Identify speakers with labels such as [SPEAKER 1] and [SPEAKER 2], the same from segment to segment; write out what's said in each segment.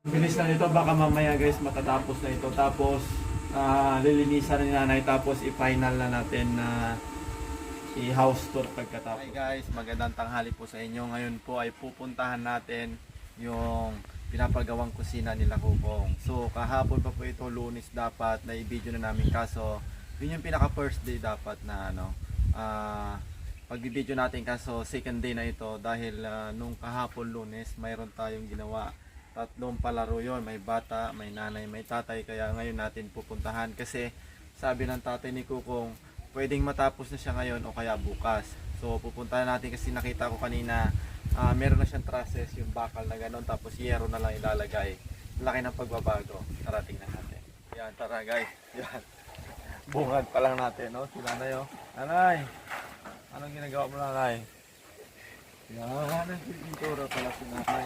[SPEAKER 1] Bilis na nito, baka mamaya guys matatapos na ito. Tapos ah, lilinisan ni nanay tapos i-final na natin na i-house tour pagkatapos. Hi guys, magandang tanghali po sa inyo. Ngayon po ay pupuntahan natin yung pinapagawang kusina nila Kukong. So kahapon pa po ito, lunis dapat na i-video na namin kaso yun yung pinaka first day dapat na ano ah pagbibideo natin kaso second day na ito dahil ah, nung kahapon lunes mayroon tayong ginawa tatlong palaro yon may bata, may nanay, may tatay. Kaya ngayon natin pupuntahan. Kasi sabi ng tatay ni Kukong pwedeng matapos na siya ngayon o kaya bukas. So pupuntahan natin kasi nakita ko kanina ah, meron na siyang trusses yung bakal na gano'n tapos yero na lang ilalagay. Laki ng pagbabago. Tara tingnan natin. Yan tara guys. Yan. Bungad pa lang natin no? Sila na yun nanay! Anong ginagawa mo nanay? Yan, pintura pala si nanay.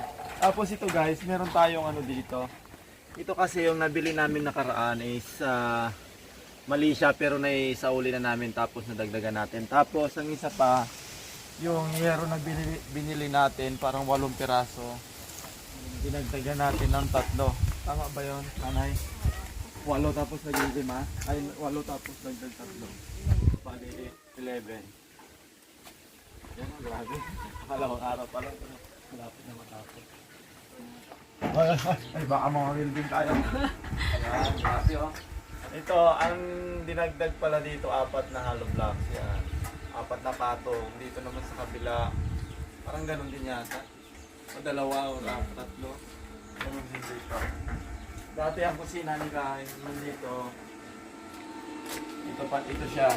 [SPEAKER 1] Tapos ito guys, meron tayong ano dito. Ito kasi yung nabili namin nakaraan is ah, mali siya pero naisauli na namin tapos nadagdagan natin. Tapos ang isa pa, yung yero na binili, binili natin, parang walong piraso. Dinagdagan natin ng tatlo. Tama ba yun, nanay? Walo tapos naging lima? Ay, walo tapos nagdag tatlo. Bali, 11. Yan, grabe. Akalawang araw pa lang. Malapit na matapos. Ay, ay, ay, baka mga building tayo. Yan, grabe oh. Ito, ang dinagdag pala dito, apat na hollow blocks. Yan. Apat na patong. Dito naman sa kabila, parang ganun din yata. O dalawa o la- tatlo. Ganun din dito. Dati ang kusina nila, yung nandito, ito pa, ito siya.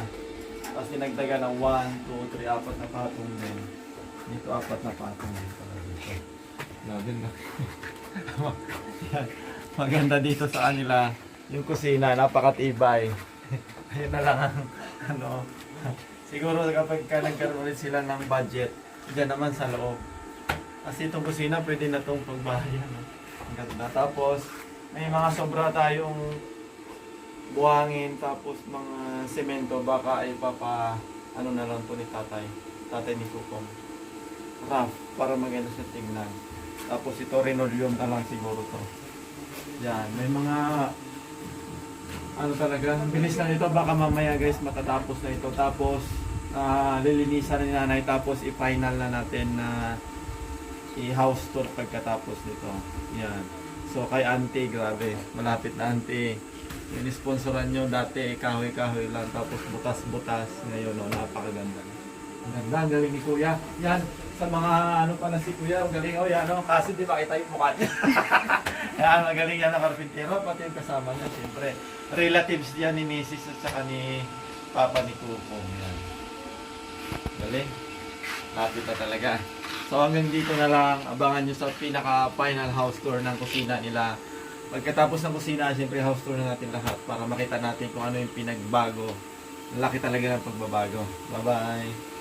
[SPEAKER 1] Tapos dinagdagan ng 1, 2, 3, apat na patong din. Dito apat na patong din pala dito. Grabe na. Yan. Maganda dito sa kanila yung kusina, napakatibay. Ayun na lang ang ano. Siguro kapag ka nagkaroon ulit sila ng budget, dyan naman sa loob. Kasi itong kusina pwede na itong pagbahay. Ano? Ang ganda. Tapos may mga sobra tayong buhangin tapos mga semento baka ay papa ano na lang to ni tatay tatay ni Kukong rough para maganda siya tingnan tapos ito linoleum na lang siguro to. Yan may mga ano talaga ang bilis na nito. Baka mamaya guys matatapos na ito. Tapos ah, lilinisan ni nanay. Tapos i-final na natin na i-house tour pagkatapos nito. Yan. So kay auntie grabe. Malapit na auntie. Yung sponsoran nyo dati kahoy-kahoy lang. Tapos butas-butas. Ngayon no, napakaganda. Ang ganda, ang galing ni Kuya. Yan, sa mga ano pa na si Kuya ang galing, oh yan no, kasi di ba kita yung mukha niya yan, magaling yan na karpintero pati yung kasama niya, siyempre relatives yan ni Mrs. at saka ni Papa ni Kupong yan galing lapit na talaga so hanggang dito na lang abangan nyo sa pinaka final house tour ng kusina nila Pagkatapos ng kusina, siyempre house tour na natin lahat para makita natin kung ano yung pinagbago. Laki talaga ng pagbabago. Bye-bye!